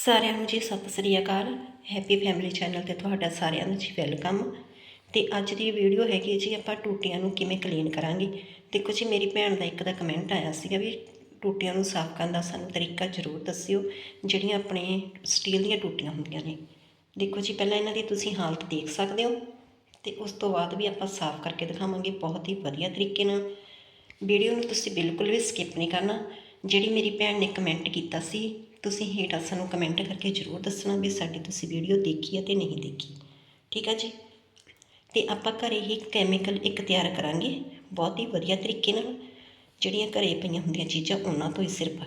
ਸਾਰਿਆਂ ਨੂੰ ਜੀ ਸਤਿ ਸ੍ਰੀ ਅਕਾਲ। ਹੈਪੀ ਫੈਮਿਲੀ ਚੈਨਲ ਤੇ ਤੁਹਾਡਾ ਸਾਰਿਆਂ ਨੂੰ ਜੀ ਵੈਲਕਮ ਤੇ ਅੱਜ ਦੀ ਵੀਡੀਓ ਹੈਗੀ ਹੈ ਜੀ ਆਪਾਂ ਟੂਟੀਆਂ ਨੂੰ ਕਿਵੇਂ ਕਲੀਨ ਕਰਾਂਗੇ। ਦੇਖੋ ਜੀ, ਮੇਰੀ ਭੈਣ ਦਾ ਇੱਕ ਦਾ ਕਮੈਂਟ ਆਇਆ ਸੀਗਾ ਵੀ ਟੂਟੀਆਂ ਨੂੰ ਸਾਫ਼ ਕਰਨ ਦਾ ਸਾਨੂੰ ਤਰੀਕਾ ਜ਼ਰੂਰ ਦੱਸਿਓ, ਜਿਹੜੀਆਂ ਆਪਣੇ ਸਟੀਲ ਦੀਆਂ ਟੂਟੀਆਂ ਹੁੰਦੀਆਂ ਨੇ। ਦੇਖੋ ਜੀ, ਪਹਿਲਾਂ ਇਹਨਾਂ ਦੀ ਤੁਸੀਂ ਹਾਲਤ ਦੇਖ ਸਕਦੇ ਹੋ। ਤੇ ਉਸ ਤੋਂ ਬਾਅਦ ਵੀ ਆਪਾਂ ਸਾਫ਼ ਕਰਕੇ ਦਿਖਾਵਾਂਗੇ ਬਹੁਤ ਹੀ ਵਧੀਆ ਤਰੀਕੇ ਨਾਲ। ਵੀਡੀਓ ਨੂੰ ਤੁਸੀਂ ਬਿਲਕੁਲ ਵੀ ਸਕਿਪ ਨਹੀਂ ਕਰਨਾ। ਜਿਹੜੀ ਮੇਰੀ ਭੈਣ ਨੇ ਕਮੈਂਟ ਕੀਤਾ ਸੀ ਤੁਸੀਂ ਹੇਠਾਂ ਸਾਨੂੰ ਕਮੈਂਟ ਕਰਕੇ ਜ਼ਰੂਰ ਦੱਸਣਾ ਵੀ ਸਾਡੀ ਤੁਸੀਂ ਵੀਡੀਓ ਦੇਖੀ ਹੈ ਤੇ ਨਹੀਂ ਦੇਖੀ। ਠੀਕ ਹੈ ਜੀ? ਤੇ ਆਪਾਂ ਘਰੇ ਹੀ ਕੈਮੀਕਲ ਇੱਕ ਤਿਆਰ ਕਰਾਂਗੇ। ਬਹੁਤ ਹੀ ਵਧੀਆ ਤਰੀਕੇ ਨਾਲ ਜਿਹੜੀਆਂ ਘਰੇ ਪਈਆਂ ਹੁੰਦੀਆਂ ਚੀਜ਼ਾਂ, ਉਹਨਾਂ ਤੋਂ ਹੀ ਸਿਰਫ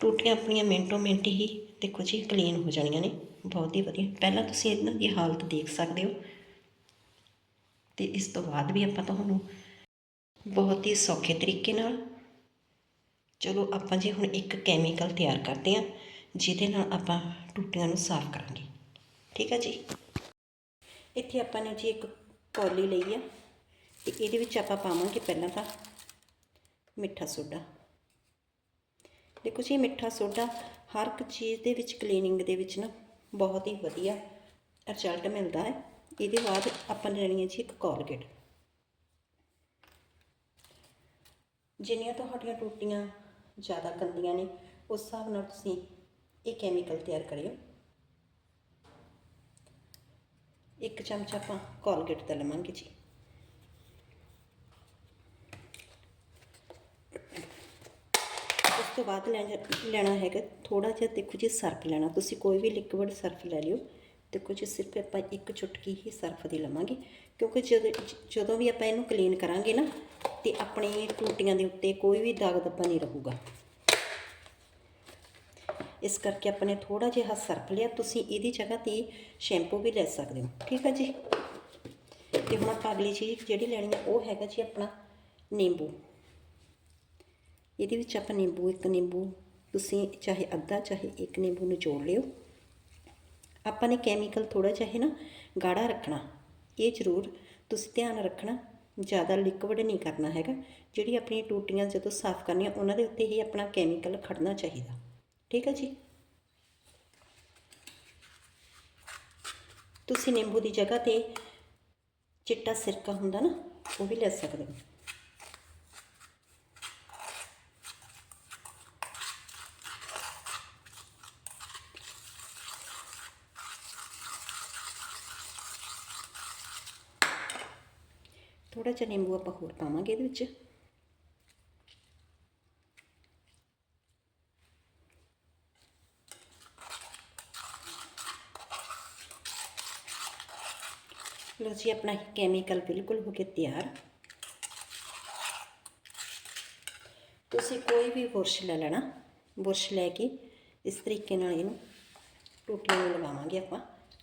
ਟੂਟੀਆਂ ਆਪਣੀਆਂ ਮਿੰਟੋ ਮਿੰਟ ਹੀ ਦੇਖੋ ਜੀ ਕਲੀਨ ਹੋ ਜਾਣੀਆਂ ਨੇ। ਬਹੁਤ ਹੀ ਵਧੀਆ। ਪਹਿਲਾਂ ਤੁਸੀਂ ਇਹਨਾਂ ਦੀ ਹਾਲਤ ਦੇਖ ਸਕਦੇ ਹੋ। ਤੇ ਇਸ ਤੋਂ ਬਾਅਦ ਵੀ ਆਪਾਂ ਤੁਹਾਨੂੰ ਬਹੁਤ ਹੀ ਸੌਖੇ ਤਰੀਕੇ ਨਾਲ ਚਲੋ ਆਪਾਂ ਜੀ ਹੁਣ ਇੱਕ ਕੈਮੀਕਲ ਤਿਆਰ ਕਰਦੇ ਹਾਂ, ਜਿਹਦੇ ਨਾਲ ਆਪਾਂ ਟੂਟੀਆਂ ਨੂੰ ਸਾਫ਼ ਕਰਾਂਗੇ। ਠੀਕ ਹੈ ਜੀ? ਇੱਥੇ ਆਪਾਂ ਨੇ ਜੀ ਇੱਕ ਕੌਲੀ ਲਈ ਆ, ਤੇ ਇਹਦੇ ਵਿੱਚ ਆਪਾਂ ਪਾਵਾਂਗੇ ਪਹਿਲਾਂ ਤਾਂ ਮਿੱਠਾ ਸੋਡਾ। ਦੇਖੋ ਜੀ ਮਿੱਠਾ ਸੋਡਾ ਹਰ ਇੱਕ ਚੀਜ਼ ਦੇ ਵਿੱਚ ਕਲੀਨਿੰਗ ਦੇ ਵਿੱਚ ਨਾ ਬਹੁਤ ਹੀ ਵਧੀਆ ਰਿਜ਼ਲਟ ਮਿਲਦਾ ਹੈ। ਇਹਦੇ ਬਾਅਦ ਆਪਾਂ ਲੈਣੀ ਹੈ ਜੀ ਇੱਕ ਕੋਲਗੇਟ ਜਿੰਨੀਆਂ ਤੁਹਾਡੀਆਂ ਟੂਟੀਆਂ ਜ਼ਿਆਦਾ ਗੰਦੀਆਂ ਨੇ, ਉਸ ਹਿਸਾਬ ਨਾਲ ਤੁਸੀਂ ਇਹ ਕੈਮੀਕਲ ਤਿਆਰ ਕਰਿਓ। ਇੱਕ ਚਮਚ ਆਪਾਂ ਕੋਲਗੇਟ ਦਾ ਲਵਾਂਗੇ ਜੀ। ਉਸ ਤੋਂ ਬਾਅਦ ਲੈਣਾ ਲੈਣਾ ਹੈਗਾ ਥੋੜਾ ਜਿਹਾ ਦੇਖੋ ਜੀ ਸਰਫ ਲੈਣਾ, ਤੁਸੀਂ ਕੋਈ ਵੀ ਲਿਕਵਿਡ ਸਰਫ ਲੈ ਲਿਓ। ਦੇਖੋ ਜੀ ਸਿਰਫ ਆਪਾਂ ਇੱਕ ਚੁਟਕੀ ਹੀ ਸਰਫ ਦੀ ਲਵਾਂਗੇ, ਕਿਉਂਕਿ ਜਦੋਂ ਜਦੋਂ ਵੀ ਆਪਾਂ ਇਹਨੂੰ ਕਲੀਨ ਕਰਾਂਗੇ ਨਾ ਤੇ ਆਪਣੇ ਟੂਟੀਆਂ ਦੇ ਉੱਤੇ ਕੋਈ ਵੀ ਦਾਗ ਦੱਬਾ ਨਹੀਂ ਰਹੂਗਾ। ਇਸ ਕਰਕੇ ਆਪਾਂ ਨੇ ਥੋੜਾ ਜਿਹਾ ਸਰਪ ਲਿਆ। ਤੁਸੀਂ ਇਹਦੀ ਜਗ੍ਹਾ ਤੇ ਸ਼ੈਂਪੂ ਵੀ ਲੈ ਸਕਦੇ ਹੋ। ਠੀਕ ਹੈ ਜੀ? ਤੇ ਹੁਣ ਆਪਾਂ ਅਗਲੀ ਚੀਜ਼ ਜਿਹੜੀ ਲੈਣੀ ਹੈ ਉਹ ਹੈਗਾ ਜੀ ਆਪਣਾ ਨਿੰਬੂ। ਇਹਦੇ ਵਿੱਚ ਆਪਾਂ ਨਿੰਬੂ, ਇੱਕ ਨਿੰਬੂ, ਤੁਸੀਂ ਚਾਹੇ ਅੱਧਾ, ਚਾਹੇ ਇੱਕ ਨਿੰਬੂ ਨਿਚੋੜ ਲਿਓ। ਆਪਾਂ ਨੇ ਕੈਮੀਕਲ ਥੋੜਾ ਚਾਹੇ ਨਾ, ਗਾੜਾ ਰੱਖਣਾ। ਇਹ ਜ਼ਰੂਰ ਤੁਸੀਂ ਧਿਆਨ ਰੱਖਣਾ। ਜ਼ਿਆਦਾ ਲਿਕਵਿਡ ਨਹੀਂ ਕਰਨਾ ਹੈਗਾ। ਜਿਹੜੀ ਆਪਣੀ ਟੂਟੀਆਂ ਜਦੋਂ ਸਾਫ਼ ਕਰਨੀਆਂ, ਉਹਨਾਂ ਦੇ ਉੱਤੇ ਹੀ ਆਪਣਾ ਕੈਮੀਕਲ ਖੜਨਾ ਚਾਹੀਦਾ। ਠੀਕ ਹੈ ਜੀ? ਤੁਸੀਂ ਨਿੰਬੂ ਦੀ ਜਗ੍ਹਾ ਤੇ ਚਿੱਟਾ ਸਿਰਕਾ ਹੁੰਦਾ ਨਾ, ਉਹ ਵੀ ਲੈ ਸਕਦੇ ਹੋ। ਥੋੜਾ ਜਿਹਾ ਨਿੰਬੂ ਆਪਾਂ ਹੋਰ ਪਾਵਾਂਗੇ ਇਹਦੇ ਵਿੱਚ। ਲੋ ਜੀ, ਆਪਣਾ ਕੈਮੀਕਲ ਬਿਲਕੁਲ ਹੋ ਕੇ ਤਿਆਰ। ਤੁਸੀਂ ਕੋਈ ਵੀ ਬੁਰਸ਼ ਲੈ ਲੈਣਾ, ਬੁਰਸ਼ ਲੈ ਕੇ ਇਸ ਤਰੀਕੇ ਨਾਲ ਇਹਨੂੰ ਟੂਟੀਆਂ ਨੂੰ ਲਗਾਵਾਂਗੇ ਆਪਾਂ।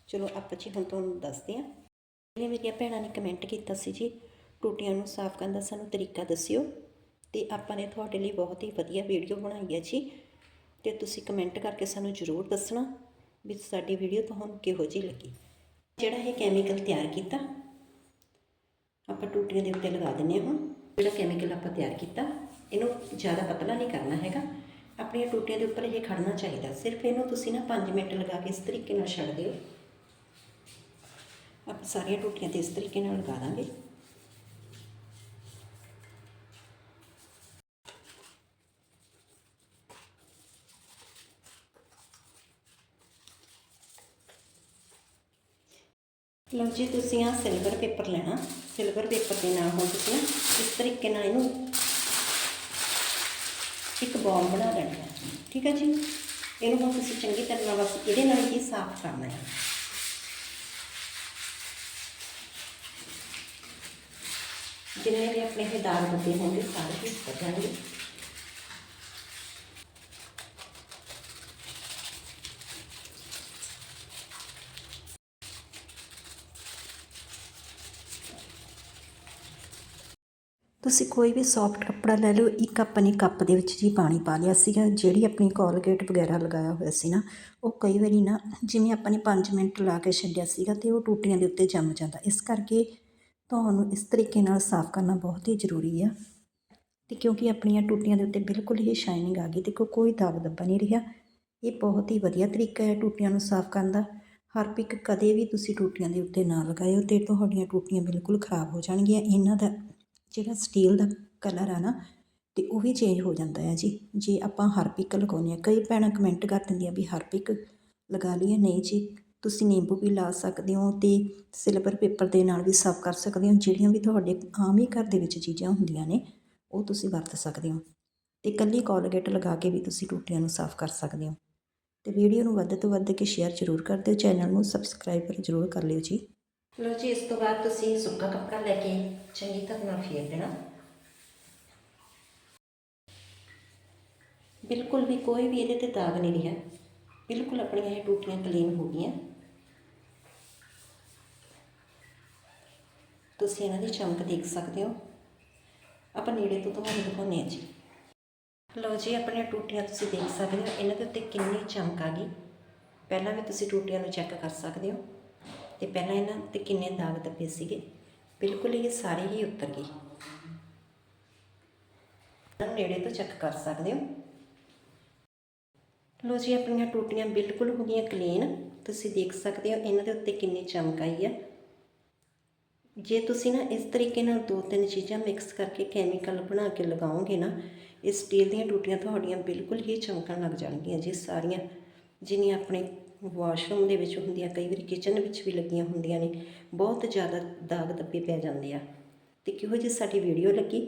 ਚਲੋ, ਆਪਾਂ ਜੀ ਹੁਣ ਤੁਹਾਨੂੰ ਦੱਸਦੇ ਹਾਂ। ਇਹ ਮੇਰੀਆਂ ਭੈਣਾਂ ਨੇ ਕਮੈਂਟ ਕੀਤਾ ਸੀ ਜੀ ਟੂਟੀਆਂ ਨੂੰ ਸਾਫ਼ ਕਰਨ ਦਾ ਸਾਨੂੰ ਤਰੀਕਾ ਦੱਸਿਓ ਤੇ ਆਪਾਂ ਨੇ ਤੁਹਾਡੇ ਲਈ ਬਹੁਤ ਹੀ ਵਧੀਆ ਵੀਡੀਓ ਬਣਾਈ ਹੈ ਜੀ ਤੇ ਤੁਸੀਂ ਕਮੈਂਟ ਕਰਕੇ ਸਾਨੂੰ ਜ਼ਰੂਰ ਦੱਸਣਾ ਵੀ ਸਾਡੀ ਵੀਡੀਓ ਤੁਹਾਨੂੰ ਕਿਹੋ ਜਿਹੀ ਲੱਗੀ। ਜਿਹੜਾ ਇਹ ਕੈਮੀਕਲ ਤਿਆਰ ਕੀਤਾ, ਆਪਾਂ ਟੂਟੀਆਂ ਦੇ ਉੱਤੇ ਲਗਾ ਦਿੰਨੇ ਹਾਂ। ਹੁਣ ਜਿਹੜਾ ਕੈਮੀਕਲ ਆਪਾਂ ਤਿਆਰ ਕੀਤਾ, ਇਹਨੂੰ ਜ਼ਿਆਦਾ ਪਤਲਾ ਨਹੀਂ ਕਰਨਾ ਹੈਗਾ। ਆਪਣੀਆਂ ਟੂਟੀਆਂ ਦੇ ਉੱਪਰ ਇਹ ਖੜਨਾ ਚਾਹੀਦਾ। ਸਿਰਫ ਇਹਨੂੰ ਤੁਸੀਂ ਨਾ 5 ਮਿੰਟ ਲਗਾ ਕੇ ਇਸ ਤਰੀਕੇ ਨਾਲ ਛੱਡ ਦਿਓ। ਆਪਾਂ ਸਾਰੀਆਂ ਟੂਟੀਆਂ ਤੇ ਇਸ ਤਰੀਕੇ ਨਾਲ ਲਗਾ ਦਾਂਗੇ। ਲਓ ਜੀ, ਤੁਸੀਂ ਆ ਸਿਲਵਰ ਪੇਪਰ ਲੈਣਾ। ਸਿਲਵਰ ਪੇਪਰ ਦੇ ਨਾਲ ਹੁਣ ਤੁਸੀਂ ਇਸ ਤਰੀਕੇ ਨਾਲ ਇਹਨੂੰ ਇੱਕ ਬੌਲ ਬਣਾ ਲੈਣਾ ਹੈ। ਠੀਕ ਹੈ ਜੀ? ਇਹਨੂੰ ਹੁਣ ਤੁਸੀਂ ਚੰਗੀ ਤਰ੍ਹਾਂ ਨਾਲ ਬਸ ਇਹਦੇ ਨਾਲ ਹੀ ਸਾਫ਼ ਕਰਨਾ ਹੈ। ਜਿੰਨੇ ਵੀ ਆਪਣੇ ਇਹ ਦਾਗ ਲੱਗੇ ਹੋਣਗੇ, ਸਾਰੇ ਹੀ ਸੁੱਕ ਜਾਣਗੇ ਤੁਸੀਂ ਕੋਈ ਵੀ ਸੌਫਟ ਕੱਪੜਾ ਲੈ ਲਓ, ਇੱਕ ਆਪਣੀ ਕੱਪ ਦੇ ਵਿੱਚ ਜੀ ਪਾਣੀ ਪਾ ਲਿਆ ਸੀਗਾ, ਜਿਹੜੀ ਆਪਣੀ ਕੋਲਗੇਟ ਵਗੈਰਾ ਲਗਾਇਆ ਹੋਇਆ ਸੀ ਨਾ, ਉਹ ਕਈ ਵਾਰੀ ਨਾ ਜਿਵੇਂ ਆਪਾਂ ਨੇ 5 ਮਿੰਟ ਲਾ ਕੇ ਛੱਡਿਆ ਸੀਗਾ ਤੇ ਉਹ ਟੂਟੀਆਂ ਦੇ ਉੱਤੇ ਜੰਮ ਜਾਂਦਾ। ਇਸ ਕਰਕੇ ਤੁਹਾਨੂੰ ਇਸ ਤਰੀਕੇ ਨਾਲ ਸਾਫ਼ ਕਰਨਾ ਬਹੁਤ ਹੀ ਜ਼ਰੂਰੀ ਆ। ਤੇ ਕਿਉਂਕਿ ਆਪਣੀਆਂ ਟੂਟੀਆਂ ਦੇ ਉੱਤੇ ਬਿਲਕੁਲ ਹੀ ਸ਼ਾਈਨਿੰਗ ਆ ਗਈ, ਦੇਖੋ ਕੋਈ ਦਾਗ ਦੱਬਾ ਨਹੀਂ ਰਿਹਾ। ਇਹ ਬਹੁਤ ਹੀ ਵਧੀਆ ਤਰੀਕਾ ਹੈ ਟੂਟੀਆਂ ਨੂੰ ਸਾਫ਼ ਕਰਨ ਦਾ। ਹਰ ਹਾਰਪਿਕ ਕਦੇ ਵੀ ਤੁਸੀਂ ਟੂਟੀਆਂ ਦੇ ਉੱਤੇ ਨਾ ਲਗਾਇਓ ਤੇ ਤੁਹਾਡੀਆਂ ਟੂਟੀਆਂ ਬਿਲਕੁਲ ਖਰਾਬ ਹੋ ਜਾਣਗੀਆਂ। ਇਹਨਾਂ ਦਾ ਜਿਹੜਾ ਸਟੀਲ ਦਾ ਕਲਰ ਆ ਨਾ, ਤੇ ਉਹ ਵੀ ਚੇਂਜ ਹੋ ਜਾਂਦਾ ਹੈ ਜੀ। ਜੇ ਆਪਾਂ ਹਾਰਪਿਕ ਲਗਾਉਂਦੇ ਹਾਂ ਕਈ ਭੈਣਾਂ ਕਮੈਂਟ ਕਰ ਦਿੰਦੀਆਂ ਵੀ ਹਾਰਪਿਕ ਲਗਾ ਲਈਏ, ਨਹੀਂ ਜੀ, ਤੁਸੀਂ ਨਿੰਬੂ ਵੀ ਲਾ ਸਕਦੇ ਹੋ ਤੇ ਸਿਲਵਰ ਪੇਪਰ ਦੇ ਨਾਲ ਵੀ ਸਾਫ਼ ਕਰ ਸਕਦੇ ਹੋ। ਜਿਹੜੀਆਂ ਵੀ ਤੁਹਾਡੇ ਆਮ ਹੀ ਘਰ ਦੇ ਵਿੱਚ ਚੀਜ਼ਾਂ ਹੁੰਦੀਆਂ ਨੇ, ਉਹ ਤੁਸੀਂ ਵਰਤ ਸਕਦੇ ਹੋ। ਤੇ ਇਕੱਲੀ ਕੋਲਗੇਟ ਲਗਾ ਕੇ ਵੀ ਤੁਸੀਂ ਟੂਟੀਆਂ ਨੂੰ ਸਾਫ਼ ਕਰ ਸਕਦੇ ਹੋ। ਤੇ ਵੀਡੀਓ ਨੂੰ ਵੱਧ ਤੋਂ ਵੱਧ ਕੇ ਸ਼ੇਅਰ ਜ਼ਰੂਰ ਕਰ ਦਿਓ ਚੈਨਲ ਨੂੰ ਸਬਸਕ੍ਰਾਈਬ ਜ਼ਰੂਰ ਕਰ ਲਿਓ ਜੀ। ਲਓ ਜੀ, ਇਸ ਤੋਂ ਬਾਅਦ ਤੁਸੀਂ ਸੁੱਕਾ ਕੱਪੜਾ ਲੈ ਕੇ ਚੰਗੀ ਤਰ੍ਹਾਂ ਨਾਲ ਫੇਰ ਦੇਣਾ। ਬਿਲਕੁਲ ਵੀ ਕੋਈ ਵੀ ਇਹਦੇ ਤੇ ਦਾਗ ਨਹੀਂ ਰਿਹਾ। ਬਿਲਕੁਲ ਆਪਣੀਆਂ ਇਹ ਟੂਟੀਆਂ ਕਲੀਨ ਹੋ ਗਈਆਂ। ਤੁਸੀਂ ਇਹਨਾਂ ਦੀ ਚਮਕ ਦੇਖ ਸਕਦੇ ਹੋ। ਆਪਾਂ ਨੇੜੇ ਤੋਂ ਤੁਹਾਨੂੰ ਦਿਖਾਉਂਦੇ ਹਾਂ ਜੀ। ਲਓ ਜੀ, ਆਪਣੀਆਂ ਟੂਟੀਆਂ ਤੁਸੀਂ ਦੇਖ ਸਕਦੇ ਹੋ। ਇਹਨਾਂ ਦੇ ਉੱਤੇ ਕਿੰਨੀ ਚਮਕ ਆ ਗਈ। ਪਹਿਲਾਂ ਵੀ ਤੁਸੀਂ ਟੂਟੀਆਂ ਨੂੰ ਚੈੱਕ ਕਰ ਸਕਦੇ ਹੋ। ਤੇ ਪਹਿਲਾਂ ਇਹਨਾਂ ਤੇ ਕਿੰਨੇ ਦਾਗ ਦੱਬੇ ਸੀਗੇ? ਬਿਲਕੁਲ ਇਹ ਸਾਰੇ ਹੀ ਉਤਰ ਗਏ। ਨੂੰ ਨੇੜੇ ਤੋਂ ਚੈੱਕ ਕਰ ਸਕਦੇ ਹੋ। ਲੋ ਜੀ, ਆਪਣੀਆਂ ਟੂਟੀਆਂ ਬਿਲਕੁਲ ਹੋ ਗਈਆਂ ਕਲੀਨ ਤੁਸੀਂ ਦੇਖ ਸਕਦੇ ਹੋ ਇਹਨਾਂ ਦੇ ਉੱਤੇ ਕਿੰਨੀ ਚਮਕ ਆਈ ਆ। ਜੇ ਤੁਸੀਂ ਨਾ ਇਸ ਤਰੀਕੇ ਨਾਲ ਦੋ ਤਿੰਨ ਚੀਜ਼ਾਂ ਮਿਕਸ ਕਰਕੇ ਕੈਮੀਕਲ ਬਣਾ ਕੇ ਲਗਾਓਗੇ ਨਾ, ਇਹ ਸਟੀਲ ਦੀਆਂ ਟੂਟੀਆਂ ਤੁਹਾਡੀਆਂ ਬਿਲਕੁਲ ਹੀ ਚਮਕਣ ਲੱਗ ਜਾਣਗੀਆਂ ਜੀ ਸਾਰੀਆਂ, ਜਿੰਨੀਆਂ ਆਪਣੇ ਵਾਸ਼ਰੂਮ ਦੇ ਵਿੱਚ ਹੁੰਦੀਆਂ, ਕਈ ਵਾਰੀ ਕਿਚਨ ਵਿੱਚ ਵੀ ਲੱਗੀਆਂ ਹੁੰਦੀਆਂ ਨੇ, ਬਹੁਤ ਜ਼ਿਆਦਾ ਦਾਗ ਧੱਬੇ ਪੈ ਜਾਂਦੇ ਆ। ਤੇ ਕਿਹੋ ਜਿਹੀ ਸਾਡੀ ਵੀਡੀਓ ਲੱਗੀ?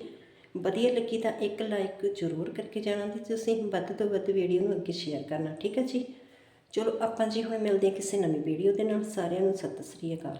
ਵਧੀਆ ਲੱਗੀ ਤਾਂ ਇੱਕ ਲਾਈਕ ਜ਼ਰੂਰ ਕਰਕੇ ਜਾਣਾ ਤੇ ਤੁਸੀਂ ਵੱਧ ਤੋਂ ਵੱਧ ਵੀਡੀਓ ਨੂੰ ਅੱਗੇ ਸ਼ੇਅਰ ਕਰਨਾ, ਠੀਕ ਹੈ ਜੀ? ਚਲੋ ਆਪਾਂ ਜੀ ਹੁਣ ਮਿਲਦੇ ਹਾਂ ਕਿਸੇ ਨਵੀਂ ਵੀਡੀਓ ਦੇ ਨਾਲ, ਸਾਰਿਆਂ ਨੂੰ ਸਤਿ ਸ੍ਰੀ ਅਕਾਲ।